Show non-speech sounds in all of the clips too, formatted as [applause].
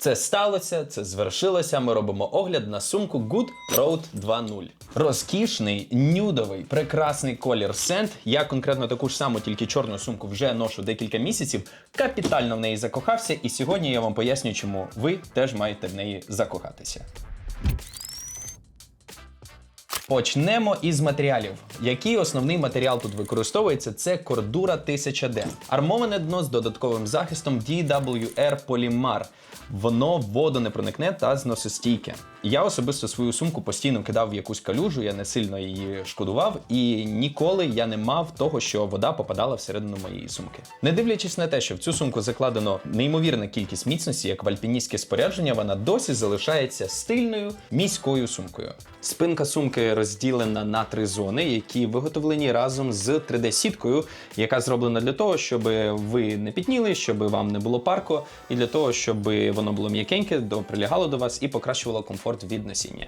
Це сталося, це звершилося. Ми робимо огляд на сумку Good Road 2.0. Розкішний, нюдовий, прекрасний колір Сент. Я конкретно таку ж саму, тільки чорну сумку вже ношу декілька місяців. Капітально в неї закохався, і сьогодні я вам поясню, чому ви теж маєте в неї закохатися. Почнемо із матеріалів. Який основний матеріал тут використовується? Це кордура 1000D. Армоване дно з додатковим захистом DWR Polymer. Воно в воду не проникне та зносостійке. Я особисто свою сумку постійно кидав в якусь калюжу, я не сильно її шкодував, і ніколи я не мав того, що вода попадала всередину моєї сумки. Не дивлячись на те, що в цю сумку закладено неймовірна кількість міцності, як в альпіністське спорядження, вона досі залишається стильною міською сумкою. Спинка сумки розділена на три зони, які виготовлені разом з 3D-сіткою, яка зроблена для того, щоб ви не пітніли, щоб вам не було парко, і для того, щоб воно було м'якеньке, прилягало до вас і покращувало комфорт від носіння.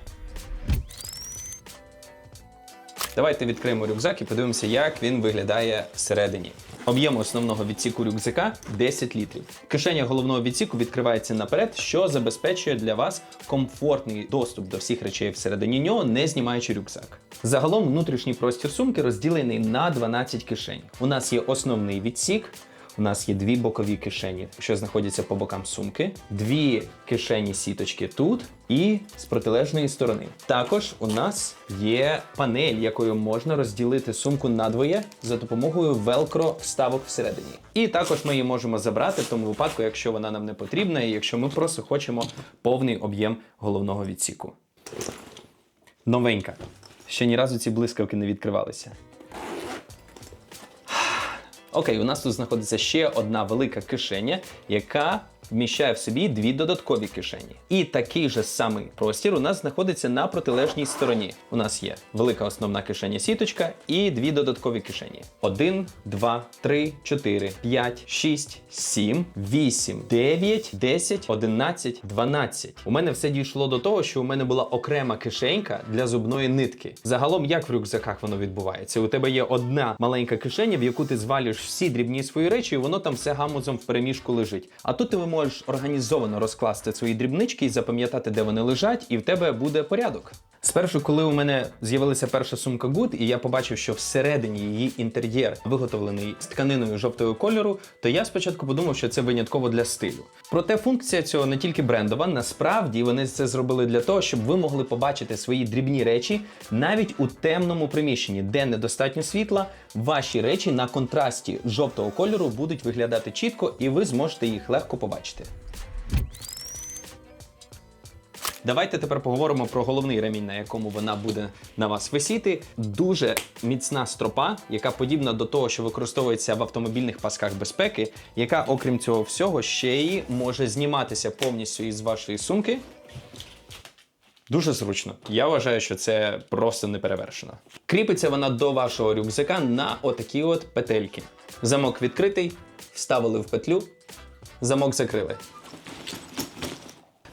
Давайте відкриємо рюкзак і подивимося, як він виглядає всередині. Об'єм основного відсіку рюкзака 10 літрів. Кишеня головного відсіку відкривається наперед, що забезпечує для вас комфортний доступ до всіх речей всередині нього, не знімаючи рюкзак. Загалом внутрішній простір сумки розділений на 12 кишень. У нас є основний відсік. У нас є дві бокові кишені, що знаходяться по бокам сумки, дві кишені сіточки тут і з протилежної сторони. Також у нас є панель, якою можна розділити сумку надвоє за допомогою велкро вставок всередині. І також ми її можемо забрати в тому випадку, якщо вона нам не потрібна, і якщо ми просто хочемо повний об'єм головного відсіку. Новенька. Ще ні разу ці блискавки не відкривалися. Окей, у нас тут знаходиться ще одна велика кишеня, яка вміщає в собі дві додаткові кишені. І такий же самий простір у нас знаходиться на протилежній стороні. У нас є велика основна кишеня сіточка і дві додаткові кишені: 1, 2, 3, 4, 5, 6, 7, 8, 9, 10, 11, 12. У мене все дійшло до того, що у мене була окрема кишенька для зубної нитки. Загалом, як в рюкзаках воно відбувається? У тебе є одна маленька кишеня, в яку ти звалюєш всі дрібні свої речі, і воно там все гамузом в переміжку лежить. А тут ти можеш організовано розкласти свої дрібнички і запам'ятати, де вони лежать, і в тебе буде порядок. Спершу, коли у мене з'явилася перша сумка Good, і я побачив, що всередині її інтер'єр виготовлений з тканиною жовтого кольору, то я спочатку подумав, що це винятково для стилю. Проте функція цього не тільки брендова, насправді вони це зробили для того, щоб ви могли побачити свої дрібні речі навіть у темному приміщенні, де недостатньо світла. Ваші речі на контрасті жовтого кольору будуть виглядати чітко, і ви зможете їх легко побачити. Давайте тепер поговоримо про головний ремінь, на якому вона буде на вас висіти. Дуже міцна стропа, яка подібна до того, що використовується в автомобільних пасках безпеки, яка, окрім цього всього, ще й може зніматися повністю із вашої сумки. Дуже зручно. Я вважаю, що це просто неперевершено. Кріпиться вона до вашого рюкзака на отакі от петельки. Замок відкритий, вставили в петлю, замок закрили.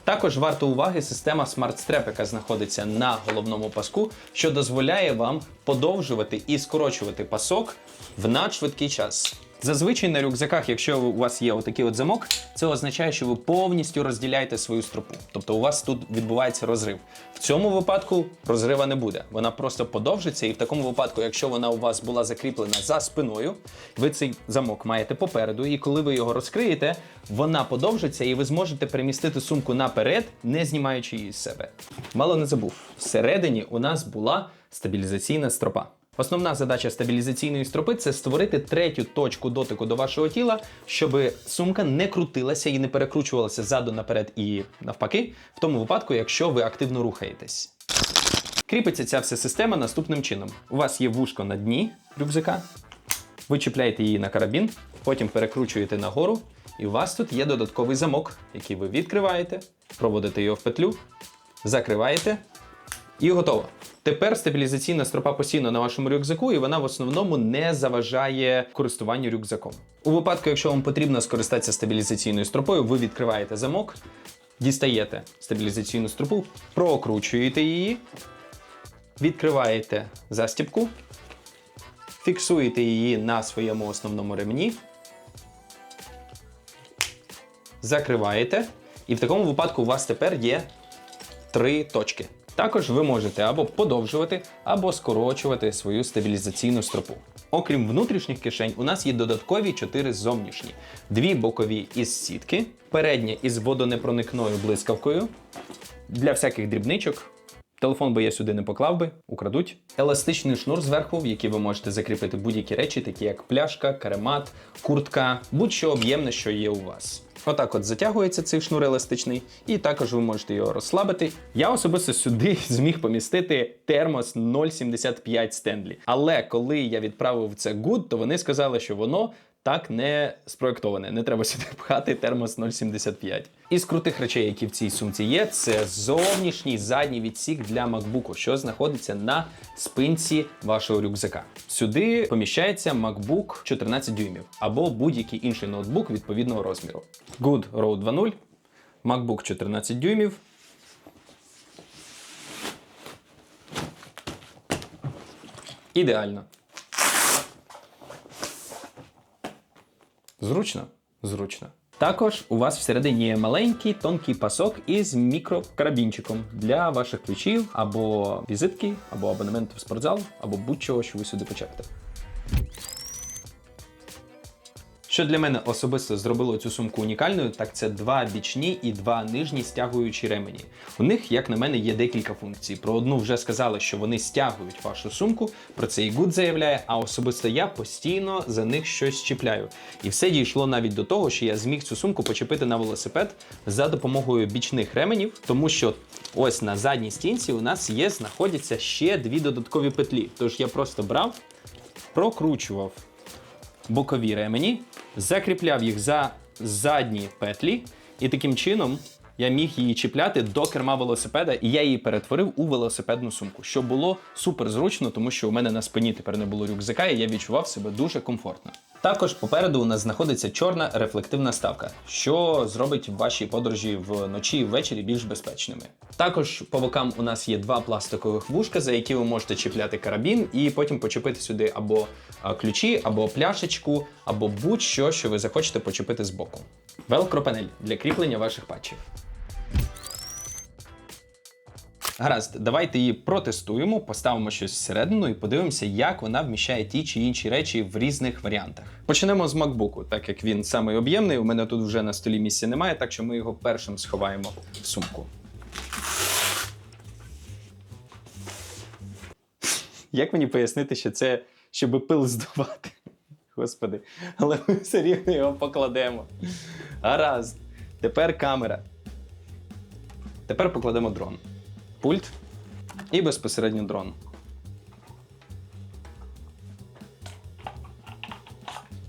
Також варто уваги система смарт-стреп, яка знаходиться на головному паску, що дозволяє вам подовжувати і скорочувати пасок в надшвидкий час. Зазвичай на рюкзаках, якщо у вас є отакий от замок, це означає, що ви повністю розділяєте свою стропу. Тобто у вас тут відбувається розрив. В цьому випадку розрива не буде. Вона просто подовжиться, і в такому випадку, якщо вона у вас була закріплена за спиною, ви цей замок маєте попереду, і коли ви його розкриєте, вона подовжиться, і ви зможете перемістити сумку наперед, не знімаючи її з себе. Мало не забув, всередині у нас була стабілізаційна стропа. Основна задача стабілізаційної стропи це створити третю точку дотику до вашого тіла, щоб сумка не крутилася і не перекручувалася ззаду наперед і навпаки, в тому випадку, якщо ви активно рухаєтесь. Кріпиться ця вся система наступним чином: у вас є вушко на дні рюкзака, ви чіпляєте її на карабін, потім перекручуєте нагору, і у вас тут є додатковий замок, який ви відкриваєте, проводите його в петлю, закриваєте і готово. Тепер стабілізаційна стропа постійно на вашому рюкзаку, і вона в основному не заважає користуванню рюкзаком. У випадку, якщо вам потрібно скористатися стабілізаційною стропою, ви відкриваєте замок, дістаєте стабілізаційну стропу, прокручуєте її, відкриваєте застібку, фіксуєте її на своєму основному ремені, закриваєте І в такому випадку у вас тепер є три точки. Також ви можете або подовжувати, або скорочувати свою стабілізаційну стропу. Окрім внутрішніх кишень, у нас є додаткові чотири зовнішні: дві бокові із сітки, передня із водонепроникною блискавкою для всяких дрібничок. Телефон би я сюди не поклав би, украдуть. Еластичний шнур зверху, в який ви можете закріпити будь-які речі, такі як пляшка, каремат, куртка, будь-що об'ємне, що є у вас. Отак от затягується цей шнур еластичний, і також ви можете його розслабити. Я особисто сюди [laughs] зміг помістити термос 0,75 Стенлі. Але коли я відправив це Good, то вони сказали, що воно так не спроєктоване. Не треба сюди пхати термос 0,75. Із крутих речей, які в цій сумці є, це зовнішній задній відсік для MacBook, що знаходиться на спинці вашого рюкзака. Сюди поміщається MacBook 14 дюймів або будь-який інший ноутбук відповідного розміру. Good Road 2.0, MacBook 14 дюймів. Ідеально. Зручно? Зручно. Також у вас всередині є маленький тонкий пасок із мікрокарабінчиком для ваших ключів або візитки, або абонементу в спортзал, або будь-чого, що ви сюди почепите. Що для мене особисто зробило цю сумку унікальною, так це два бічні і два нижні стягуючі ремені. У них, як на мене, є декілька функцій. Про одну вже сказали, що вони стягують вашу сумку. Про це і Good заявляє. А особисто я постійно за них щось чіпляю. І все дійшло навіть до того, що я зміг цю сумку почепити на велосипед за допомогою бічних ременів, тому що ось на задній стінці у нас є, знаходяться ще дві додаткові петлі. Тож я просто брав, прокручував бокові ремені, закріпляв їх за задні петлі, і таким чином я міг її чіпляти до керма велосипеда, і я її перетворив у велосипедну сумку, що було супер зручно, тому що у мене на спині тепер не було рюкзака, і я відчував себе дуже комфортно. Також попереду у нас знаходиться чорна рефлективна ставка, що зробить ваші подорожі вночі і ввечері більш безпечними. Також по бокам у нас є два пластикових вушка, за які ви можете чіпляти карабін, і потім почепити сюди або ключі, або пляшечку, або будь-що, що ви захочете почепити з боку. Велкро панель для кріплення ваших патчів. Гаразд, давайте її протестуємо, поставимо щось всередину і подивимося, як вона вміщає ті чи інші речі в різних варіантах. Почнемо з MacBook, так як він самий об'ємний. У мене тут вже на столі місця немає, так що ми його першим сховаємо в сумку. Як мені пояснити, що це щоб пил здувати? Господи, але ми все рівно його покладемо. Гаразд. Тепер камера. Тепер покладемо дрон. Пульт і безпосередньо дрон.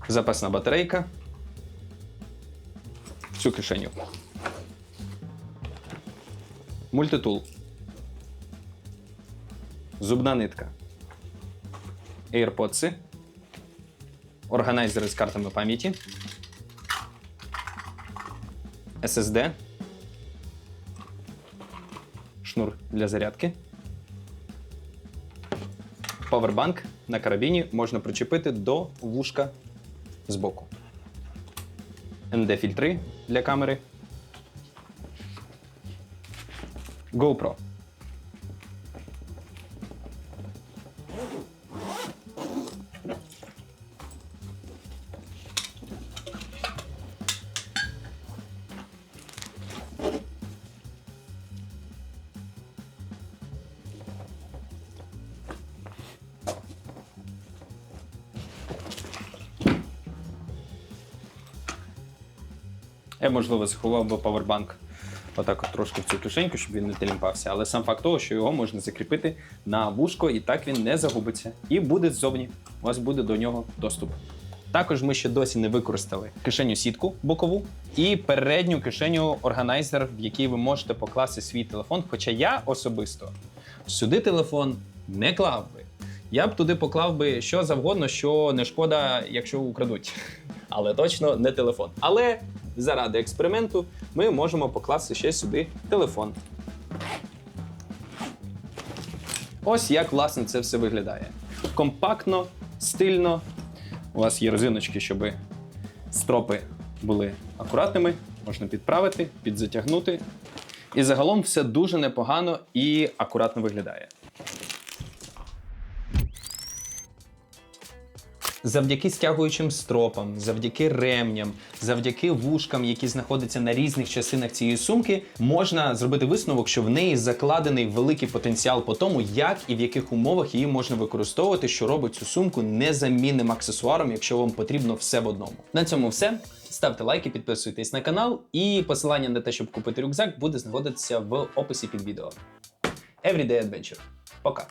Запасна батарейка. В цю кишеню. Мультитул. Зубна нитка. AirPods. Органайзери з картами пам'яті. SSD. Шнур для зарядки. Павербанк на карабіні можна причепити до вушка збоку. ND-фільтри для камери. GoPro. Я, можливо, заховав би павербанк отак от трошки в цю кишеньку, щоб він не телімпався. Але сам факт того, що його можна закріпити на вушко, і так він не загубиться. І буде ззовні. У вас буде до нього доступ. Також ми ще досі не використали кишеню сітку бокову і передню кишеню органайзер, в який ви можете покласти свій телефон. Хоча я особисто сюди телефон не клав би. Я б туди поклав би що завгодно, що не шкода, якщо украдуть. [laughs] Але точно не телефон. Але заради експерименту ми можемо покласти ще сюди телефон. Ось як власне це все виглядає. Компактно, стильно. У вас є резиночки, щоб стропи були акуратними. можна підправити, підзатягнути. І загалом все дуже непогано і акуратно виглядає. Завдяки стягуючим стропам, завдяки ремням, завдяки вушкам, які знаходяться на різних частинах цієї сумки, можна зробити висновок, що в неї закладений великий потенціал по тому, як і в яких умовах її можна використовувати, що робить цю сумку незамінним аксесуаром, якщо вам потрібно все в одному. На цьому все. Ставте лайки, підписуйтесь на канал, і посилання на те, щоб купити рюкзак, буде знаходитися в описі під відео. Everyday Adventure. Пока.